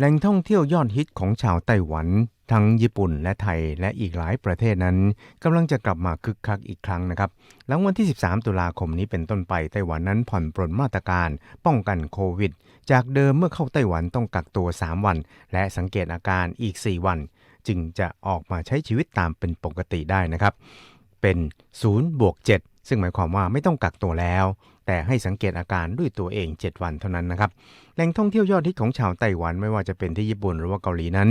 แหล่งท่องเที่ยวยอดฮิตของชาวไต้หวัน ทั้งญี่ปุ่นและไทยและอีกหลายประเทศนั้นกำลังจะกลับมาคึกคักอีกครั้งนะครับ หลังวันที่ 13 ตุลาคมนี้เป็นต้นไปไต้หวันนั้นผ่อนปรนมาตรการ ป้องกันโควิด จากเดิมเมื่อเข้าไต้หวันต้องกักตัว 3 วัน และสังเกตอาการอีก 4 วัน จึงจะออกมาใช้ชีวิตตามเป็นปกติได้นะครับ เป็น0บวก7ซึ่งหมายความว่าไม่ต้องกักตัวแล้ว แต่ให้สังเกตอาการด้วยตัวเอง 7 วันเท่านั้นนะครับแหล่งท่องเที่ยวยอดฮิตของชาวไต้หวันไม่ว่าจะเป็นที่ญี่ปุ่นหรือว่าเกาหลีนั้น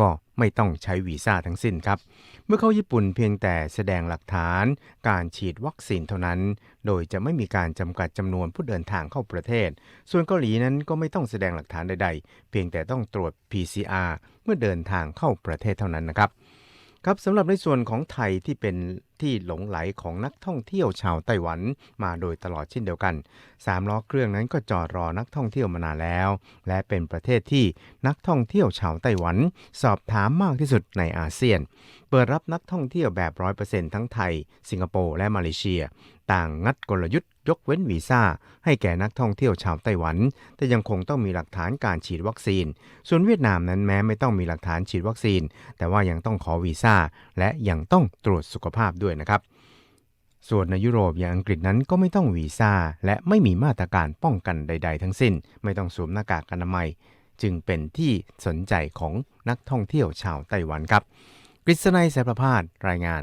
ก็ไม่ต้องใช้วีซ่าทั้งสิ้นครับ เมื่อเข้าญี่ปุ่นเพียงแต่แสดงหลักฐาน การฉีดวัคซีนเท่านั้น โดยจะไม่มีการจำกัดจำนวนผู้เดินทางเข้าประเทศ ส่วนเกาหลีนั้นก็ไม่ต้องแสดงหลักฐานใด ๆ เพียงแต่ต้องตรวจ PCR เมื่อเดินทางเข้าประเทศเท่านั้นนะครับครับสำหรับในส่วนของไทยที่เป็น ที่หลงไหลของนักท่องเที่ยวชาวไต้หวันมาโดยตลอดเช่นเดียวกันสามล้อเครื่องนั้นก็จอดรอนักท่องเที่ยวมานานแล้ว และเป็นประเทศที่นักท่องเที่ยวชาวไต้หวัน สอบถามมากที่สุดในอาเซียน เปิดรับนักท่องเที่ยวแบบ100%ทั้งไทย สิงคโปร์และมาเลเซีย ต่างงัดกลยุทธ์ยกเว้นวีซ่า ให้แก่นักท่องเที่ยวชาวไต้หวัน แต่ยังคงต้องมีหลักฐานการฉีดวัคซีน ส่วนเวียดนามนั้นแม้ไม่ต้องมีหลักฐานฉีดวัคซีน แต่ว่ายังต้องขอวีซ่าและยังต้องตรวจสุขภาพด้วยนะครับ ส่วนในยุโรปอย่างอังกฤษนั้นก็ไม่ต้องวีซ่าและไม่มีมาตรการป้องกันใด ๆ ทั้งสิ้น ไม่ต้องสวมหน้ากากอนามัย จึงเป็นที่สนใจของนักท่องเที่ยวชาวไต้หวันครับกฤษณัยแสประพาสรายงาน